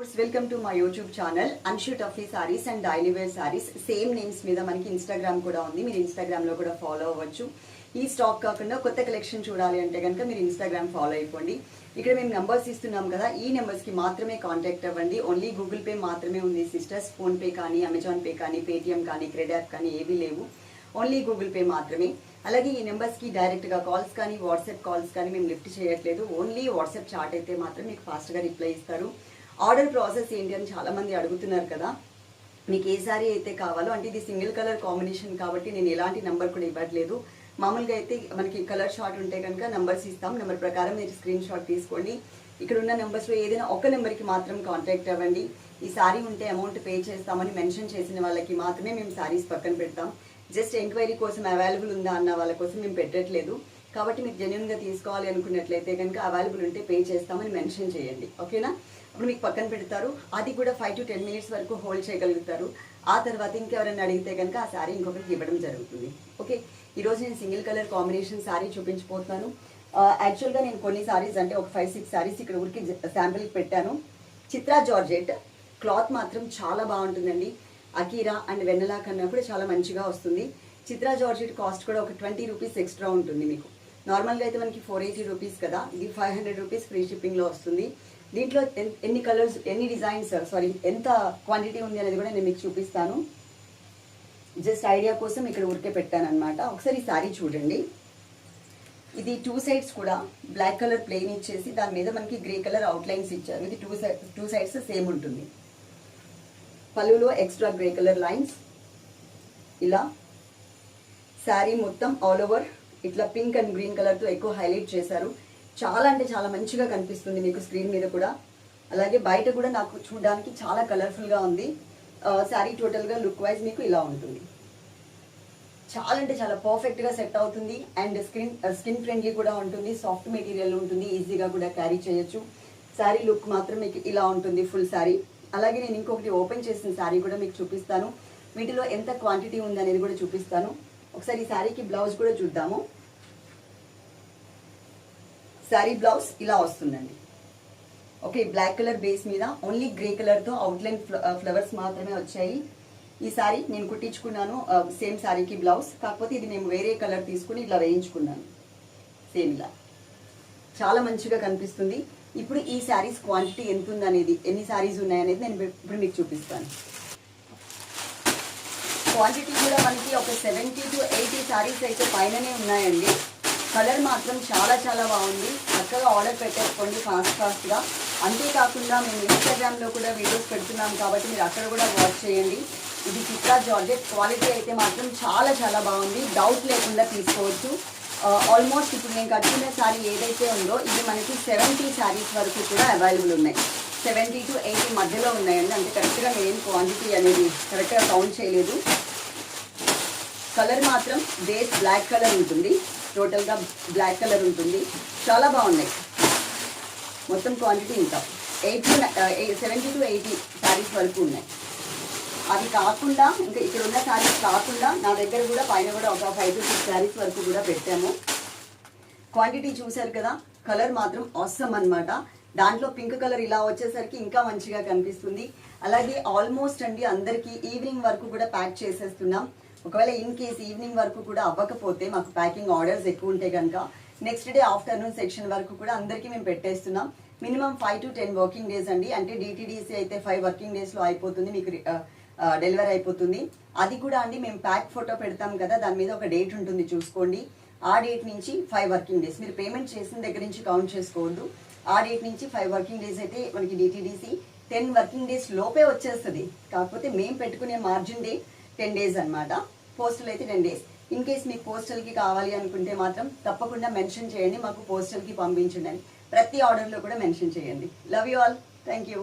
Welcome to my YouTube channel. Anshu Tuffy saris and daily wear saris same names మీద మనకి Instagram కూడా ఉంది. మీరు ఇన్స్టాగ్రామ్లో కూడా ఫాలో అవ్వచ్చు. ఈ స్టాక్ కాకుండా కొత్త కలెక్షన్ చూడాలి అంటే కనుక మీరు ఇన్స్టాగ్రామ్ ఫాలో అయిపోండి. ఇక్కడ మేము నెంబర్స్ ఇస్తున్నాం కదా ఈ నెంబర్స్కి మాత్రమే కాంటాక్ట్ అవ్వండి. ఓన్లీ గూగుల్ పే మాత్రమే ఉంది సిస్టర్స్ ఫోన్ పే కానీ అమెజాన్ పే కానీ పేటిఎం కానీ క్రెడిట్ యాప్ కానీ ఏవీ లేవు. ఓన్లీ గూగుల్ పే మాత్రమే. అలాగే ఈ నెంబర్స్కి డైరెక్ట్గా కాల్స్ కానీ వాట్సాప్ కాల్స్ కానీ మేము లిఫ్ట్ చేయట్లేదు. ఓన్లీ వాట్సాప్ చాట్ అయితే మాత్రం మీకు ఫాస్ట్గా రిప్లై ఇస్తారు. ఆర్డర్ ప్రాసెస్ ఏంటి అని చాలామంది అడుగుతున్నారు కదా. మీకు ఏ సారీ అయితే కావాలో అంటే ఇది సింగిల్ కలర్ కాంబినేషన్ కాబట్టి నేను ఎలాంటి నెంబర్ కూడా ఇవ్వట్లేదు. మామూలుగా అయితే మనకి కలర్ షార్ట్ ఉంటే కనుక నెంబర్స్ ఇస్తాం. నెంబర్ ప్రకారం మీరు స్క్రీన్ షాట్ తీసుకోండి. ఇక్కడ ఉన్న నెంబర్స్లో ఏదైనా ఒక నెంబర్కి మాత్రం కాంటాక్ట్ అవ్వండి. ఈ సారీ ఉంటే అమౌంట్ పే చేస్తామని మెన్షన్ చేసిన వాళ్ళకి మాత్రమే మేము సారీస్ పక్కన పెడతాం. జస్ట్ ఎంక్వైరీ కోసం అవైలబుల్ ఉందా అన్న వాళ్ళ కోసం మేము పెట్టట్లేదు. కాబట్టి మీకు జెన్యున్గా తీసుకోవాలి అనుకున్నట్లయితే కనుక అవైలబుల్ ఉంటే పే చేస్తామని మెన్షన్ చేయండి. ఓకేనా? అప్పుడు మీకు పక్కన పెడతారు. అది కూడా ఫైవ్ టు టెన్ మినిట్స్ వరకు హోల్డ్ చేయగలుగుతారు. ఆ తర్వాత ఇంకెవరైనా అడిగితే కనుక ఆ శారీ ఇంకొకరికి ఇవ్వడం జరుగుతుంది. ఓకే ఈరోజు నేను సింగిల్ కలర్ కాంబినేషన్ శారీ చూపించిపోతున్నాను యాక్చువల్గా నేను కొన్ని సారీస్ అంటే ఒక ఫైవ్ సిక్స్ శారీస్ ఇక్కడ ఊరికి శాంపిల్కి పెట్టాను. చిత్రా జార్జెట్. క్లాత్ మాత్రం చాలా బాగుంటుందండి. అకీరా అండ్ వెన్నెలా కన్నా కూడా చాలా మంచిగా వస్తుంది. చిత్రా జార్జెట్ కాస్ట్ కూడా ఒక ట్వంటీ రూపీస్ ఎక్స్ట్రా ఉంటుంది మీకు. నార్మల్గా అయితే మనకి ఫోర్ ఎయిటీ రూపీస్ కదా. ఇది ఫైవ్ హండ్రెడ్ రూపీస్ ఫ్రీ షిప్పింగ్లో వస్తుంది. దీంట్లో ఎన్- ఎన్ని కలర్స్ ఎన్ని డిజైన్స్ uh, సారీ ఎంత క్వాంటిటీ ఉంది అనేది కూడా నేను మీకు చూపిస్తాను. జస్ట్ ఐడియా కోసం ఇక్కడ ఉరికే పెట్టాను అనమాట ఒకసారి ఈ సారీ చూడండి. ఇది టూ సైడ్స్ కూడా బ్లాక్ కలర్ ప్లెయిన్ ఇచ్చేసి దాని మీద మనకి గ్రే కలర్ అవుట్లైన్స్ ఇచ్చారు. ఇది two side two sides same ఉంటుంది. పళ్ళులో ఎక్స్ట్రా గ్రే కలర్ లైన్స్ ఇలా శారీ మొత్తం ఆల్ ఓవర్ ఇట్లా పింక్ అండ్ గ్రీన్ కలర్తో ఎక్కువ హైలైట్ చేశారు. చాలా అంటే చాలా మంచిగా కనిపిస్తుంది మీకు స్క్రీన్ మీద కూడా. అలాగే బయట కూడా నాకు చూడడానికి చాలా కలర్ఫుల్గా ఉంది. శారీ టోటల్గా లుక్ వైజ్ మీకు ఇలా ఉంటుంది. చాలా అంటే చాలా పర్ఫెక్ట్గా సెట్ అవుతుంది. అండ్ స్క్రీన్ స్కిన్ ఫ్రెండ్లీ కూడా ఉంటుంది. సాఫ్ట్ మెటీరియల్ ఉంటుంది. ఈజీగా కూడా క్యారీ చేయొచ్చు. శారీ లుక్ మాత్రం మీకు ఇలా ఉంటుంది ఫుల్ శారీ అలాగే నేను ఇంకొకటి ఓపెన్ చేసిన శారీ కూడా మీకు చూపిస్తాను. వీటిలో ఎంత క్వాంటిటీ ఉంది అనేది కూడా చూపిస్తాను. ఒకసారి ఈ శారీకి బ్లౌజ్ కూడా చూద్దాము. శారీ బ్లౌజ్ ఇలా వస్తుందండి. ఓకే బ్లాక్ కలర్ బేస్ మీద ఓన్లీ గ్రే కలర్తో అవుట్లైన్ ఫ్లవర్స్ మాత్రమే వచ్చాయి. ఈ సారీ నేను కుట్టించుకున్నాను uh, సేమ్ సారీకి బ్లౌజ్. కాకపోతే ఇది నేను వేరే కలర్ తీసుకుని ఇలా వేయించుకున్నాను. సేమ్ ఇలా. చాలా మంచిగా కనిపిస్తుంది. ఇప్పుడు ఈ శారీస్ క్వాంటిటీ ఎంత ఉందనేది ఎన్ని శారీస్ ఉన్నాయనేది నేను ఇప్పుడు మీకు చూపిస్తాను. క్వాంటిటీ కూడా మనకి ఒక సెవెంటీ టు ఎయిటీ శారీస్ అయితే పైననే ఉన్నాయండి. కలర్ మాత్రం చాలా చాలా బాగుంది. చక్కగా ఆర్డర్ పెట్టేసుకోండి ఫాస్ట్ ఫాస్ట్గా అంతేకాకుండా మేము ఇన్స్టాగ్రామ్లో కూడా వీడియోస్ పెడుతున్నాం కాబట్టి మీరు అక్కడ కూడా వాచ్ చేయండి. ఇది చిత్రా జార్జెట్ క్వాలిటీ అయితే మాత్రం చాలా చాలా బాగుంది. డౌట్ లేకుండా తీసుకోవచ్చు. ఆల్మోస్ట్ ఇప్పుడు నేను కట్టిన శారీ ఏదైతే ఉందో ఇది మనకి సెవెంటీ శారీస్ వరకు కూడా అవైలబుల్ ఉన్నాయి. సెవెంటీ టు ఎయిటీ మధ్యలో ఉన్నాయండి. అంటే కరెక్ట్గా నేను క్వాంటిటీ అనేది కరెక్ట్గా కౌంట్ చేయలేదు. కలర్ మాత్రం బేస్ బ్లాక్ కలర్ ఉంటుంది. టోటల్గా బ్లాక్ కలర్ ఉంటుంది. చాలా బాగున్నాయి. మొత్తం క్వాంటిటీ ఇంకా. Eighty seventy to eighty saris వరకు ఉన్నాయి. అవి కాకుండా ఇంకా ఇక్కడ ఉన్న శారీస్ కాకుండా నా దగ్గర కూడా పైన కూడా ఒక ఫైవ్ టు సిక్స్ శారీస్ వరకు కూడా పెట్టాము. క్వాంటిటీ చూశారు కదా కలర్ మాత్రం అవసరం అన్నమాట. దాంట్లో పింక్ కలర్ ఇలా వచ్చేసరికి ఇంకా మంచిగా కనిపిస్తుంది. అలాగే ఆల్మోస్ట్ అండి అందరికీ ఈవినింగ్ వరకు కూడా ప్యాక్ చేసేస్తున్నాం. ఒకవేళ ఇన్ కేస్ ఈవినింగ్ వరకు కూడా అవ్వకపోతే మాకు ప్యాకింగ్ ఆర్డర్స్ ఎక్కువ ఉంటే కనుక నెక్స్ట్ డే ఆఫ్టర్నూన్ సెక్షన్ వరకు కూడా అందరికీ మేము పెట్టేస్తున్నాం. Minimum five to ten working days అండి. అంటే డిటీడీసీ అయితే ఫైవ్ వర్కింగ్ డేస్లో అయిపోతుంది మీకు డెలివరీ అయిపోతుంది. అది కూడా అండి మేము ప్యాక్ ఫోటో పెడతాం కదా దాని మీద ఒక డేట్ ఉంటుంది చూసుకోండి. ఆ డేట్ నుంచి ఫైవ్ వర్కింగ్ డేస్ మీరు పేమెంట్ చేసిన దగ్గర నుంచి కౌంట్ చేసుకోవద్దు. ఆ డేట్ నుంచి ఫైవ్ వర్కింగ్ డేస్ అయితే మనకి డిటీడీసీ టెన్ వర్కింగ్ డేస్ లోపే వచ్చేస్తుంది. కాకపోతే మేము పెట్టుకునే మార్జిన్ డే టెన్ డేస్ అన్నమాట. పోస్టల్ అయితే టెన్ డేస్ ఇన్ కేస్ మీకు పోస్టల్కి కావాలి అనుకుంటే మాత్రం తప్పకుండా మెన్షన్ చేయండి మాకు పోస్టల్కి పంపించండి అని. ప్రతి ఆర్డర్లో కూడా మెన్షన్ చేయండి. Love you all thank you